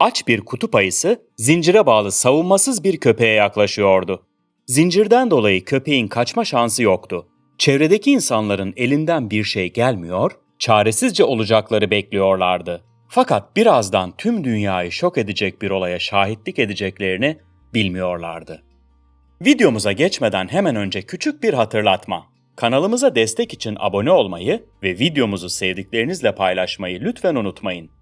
Aç bir kutup ayısı zincire bağlı savunmasız bir köpeğe yaklaşıyordu. Zincirden dolayı köpeğin kaçma şansı yoktu. Çevredeki insanların elinden bir şey gelmiyor, çaresizce olacakları bekliyorlardı. Fakat birazdan tüm dünyayı şok edecek bir olaya şahitlik edeceklerini bilmiyorlardı. Videomuza geçmeden hemen önce küçük bir hatırlatma. Kanalımıza destek için abone olmayı ve videomuzu sevdiklerinizle paylaşmayı lütfen unutmayın.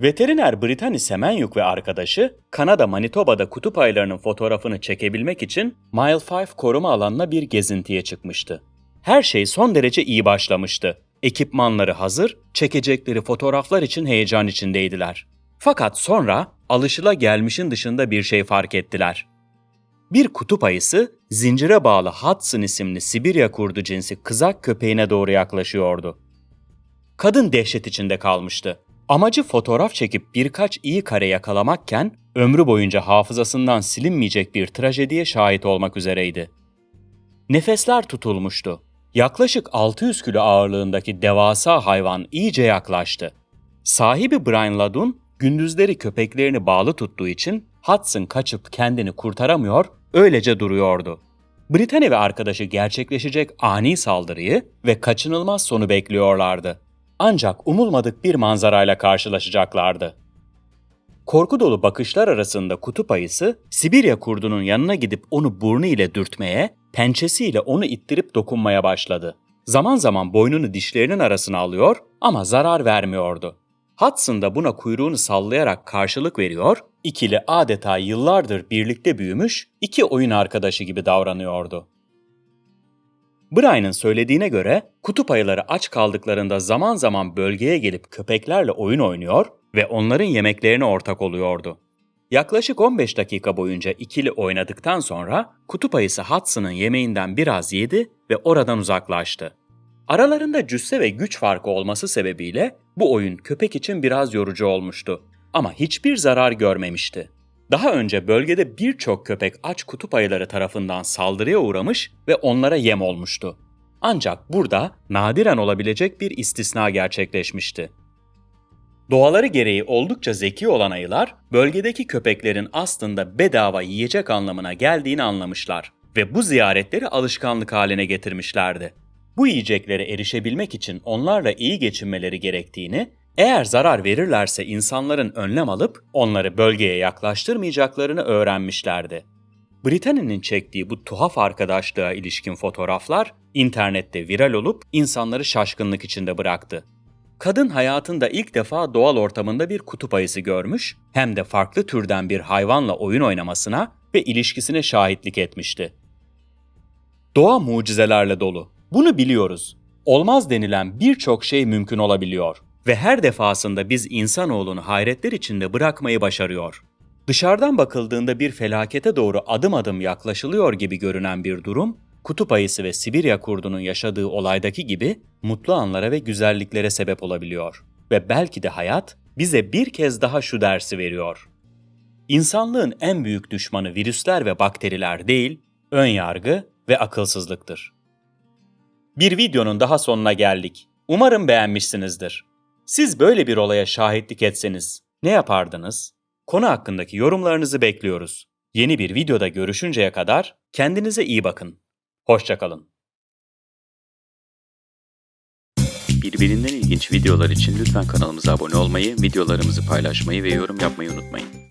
Veteriner Brittany Semenyuk ve arkadaşı Kanada Manitoba'da kutup ayılarının fotoğrafını çekebilmek için Mile 5 koruma alanına bir gezintiye çıkmıştı. Her şey son derece iyi başlamıştı. Ekipmanları hazır, çekecekleri fotoğraflar için heyecan içindeydiler. Fakat sonra alışılagelmişin dışında bir şey fark ettiler. Bir kutup ayısı zincire bağlı Hudson isimli Sibirya kurdu cinsi kızak köpeğine doğru yaklaşıyordu. Kadın dehşet içinde kalmıştı. Amacı fotoğraf çekip birkaç iyi kare yakalamakken ömrü boyunca hafızasından silinmeyecek bir trajediye şahit olmak üzereydi. Nefesler tutulmuştu. Yaklaşık 600 kilo ağırlığındaki devasa hayvan iyice yaklaştı. Sahibi Brian Ladun gündüzleri köpeklerini bağlı tuttuğu için Hudson kaçıp kendini kurtaramıyor, öylece duruyordu. Brittany ve arkadaşı gerçekleşecek ani saldırıyı ve kaçınılmaz sonu bekliyorlardı. Ancak umulmadık bir manzarayla karşılaşacaklardı. Korku dolu bakışlar arasında kutup ayısı Sibirya kurdunun yanına gidip onu burnu ile dürtmeye, pençesiyle onu ittirip dokunmaya başladı. Zaman zaman boynunu dişlerinin arasına alıyor ama zarar vermiyordu. Hudson da buna kuyruğunu sallayarak karşılık veriyor, ikili adeta yıllardır birlikte büyümüş iki oyun arkadaşı gibi davranıyordu. Brian'ın söylediğine göre kutup ayıları aç kaldıklarında zaman zaman bölgeye gelip köpeklerle oyun oynuyor ve onların yemeklerine ortak oluyordu. Yaklaşık 15 dakika boyunca ikili oynadıktan sonra kutup ayısı Hudson'ın yemeğinden biraz yedi ve oradan uzaklaştı. Aralarında cüsse ve güç farkı olması sebebiyle bu oyun köpek için biraz yorucu olmuştu ama hiçbir zarar görmemişti. Daha önce bölgede birçok köpek aç kutup ayıları tarafından saldırıya uğramış ve onlara yem olmuştu. Ancak burada nadiren olabilecek bir istisna gerçekleşmişti. Doğaları gereği oldukça zeki olan ayılar, bölgedeki köpeklerin aslında bedava yiyecek anlamına geldiğini anlamışlar ve bu ziyaretleri alışkanlık haline getirmişlerdi. Bu yiyeceklere erişebilmek için onlarla iyi geçinmeleri gerektiğini, eğer zarar verirlerse insanların önlem alıp onları bölgeye yaklaştırmayacaklarını öğrenmişlerdi. Britanya'nın çektiği bu tuhaf arkadaşlığa ilişkin fotoğraflar internette viral olup insanları şaşkınlık içinde bıraktı. Kadın hayatında ilk defa doğal ortamında bir kutup ayısı görmüş, hem de farklı türden bir hayvanla oyun oynamasına ve ilişkisine şahitlik etmişti. Doğa mucizelerle dolu. Bunu biliyoruz. Olmaz denilen birçok şey mümkün olabiliyor ve her defasında biz insanoğlunu hayretler içinde bırakmayı başarıyor. Dışarıdan bakıldığında bir felakete doğru adım adım yaklaşılıyor gibi görünen bir durum, kutup ayısı ve Sibirya kurdunun yaşadığı olaydaki gibi mutlu anlara ve güzelliklere sebep olabiliyor. Ve belki de hayat bize bir kez daha şu dersi veriyor. İnsanlığın en büyük düşmanı virüsler ve bakteriler değil, ön yargı ve akılsızlıktır. Bir videonun daha sonuna geldik. Umarım beğenmişsinizdir. Siz böyle bir olaya şahitlik etseniz ne yapardınız? Konu hakkındaki yorumlarınızı bekliyoruz. Yeni bir videoda görüşünceye kadar kendinize iyi bakın. Hoşçakalın. Birbirinden ilginç videolar için lütfen kanalımıza abone olmayı, videolarımızı paylaşmayı ve yorum yapmayı unutmayın.